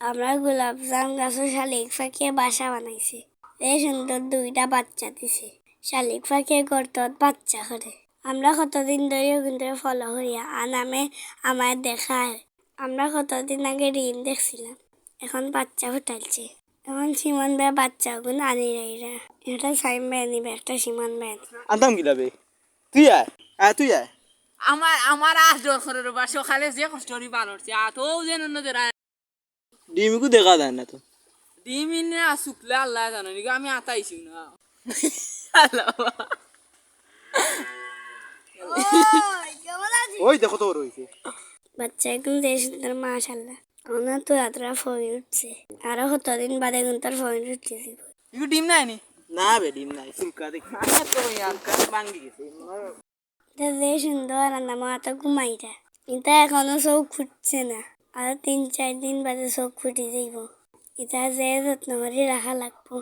আমরা গোলাপ জাম গাছের শালিক ফাঁকিয়ে বাসা বানাইছি। এই সুন্দর দুইটা বাচ্চা দিছে। শালিক ফাঁকিয়ে গর্তত বাচ্চা করে। আমরা কতদিন ধরে কিন্তু ফলো করিয়া আর নামে আমার দেখায়। আমরা কতদিন আগে ঋণ দেখছিলাম। এখন বাচ্চা ফুটাইছে। এখন সিমন বে বাচ্চা গুণ আনি রাইরা। এটা সাইম বে নিবে একটা সিমন বে আনতাম কি লাবে তুই আয়। আয় তুই আয়। আমার আমার আজ বা সকালে যে বার হচ্ছে আত ও যেন নদের ডিমিকু দেখা যায় না তো। ডিমিন শুকলে আল্লাহ জানো নাকি আমি আতাইছি না। ওই দেখো তো রয়েছে বাচ্চা এখন যে সুন্দর মাশাল্লাহ ওনার তো রাতরা ফোন উঠছে। আরও কতদিন বাদে কিন্তু তার ফোন উঠতেছে ইগু ডিম নাই নি? না বে ডিম নাই। ফুলকা দেখি। আমি তো ইয়ার ভাঙ্গি গেছে। এটা যে সুন্দর রান্না মা তো ঘুমাইটা। কিন্তু এখনও চোখ ফুটছে না। আরও তিন চার দিন বাদে চোখ ফুটি যাইব এটা যে যত্ন করে রাখা লাগবো।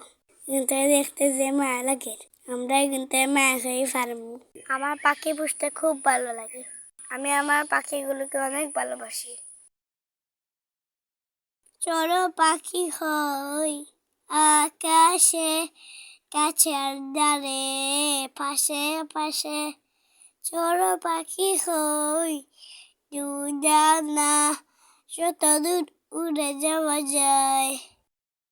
কিন্তু দেখতে যে মায়া লাগে। আমরা কিন্তু মায়া খেয়ে পারব আমার পাখি পুষতে খুব ভালো লাগে। আমি আমার পাখিগুলোকে অনেক ভালোবাসি। চড়ো পাখি হই আকাশে গাছের ডালে পাশে পাশে। চড়ো পাখি হই দুদানা যত দূর উড়ে যাওয়া যায়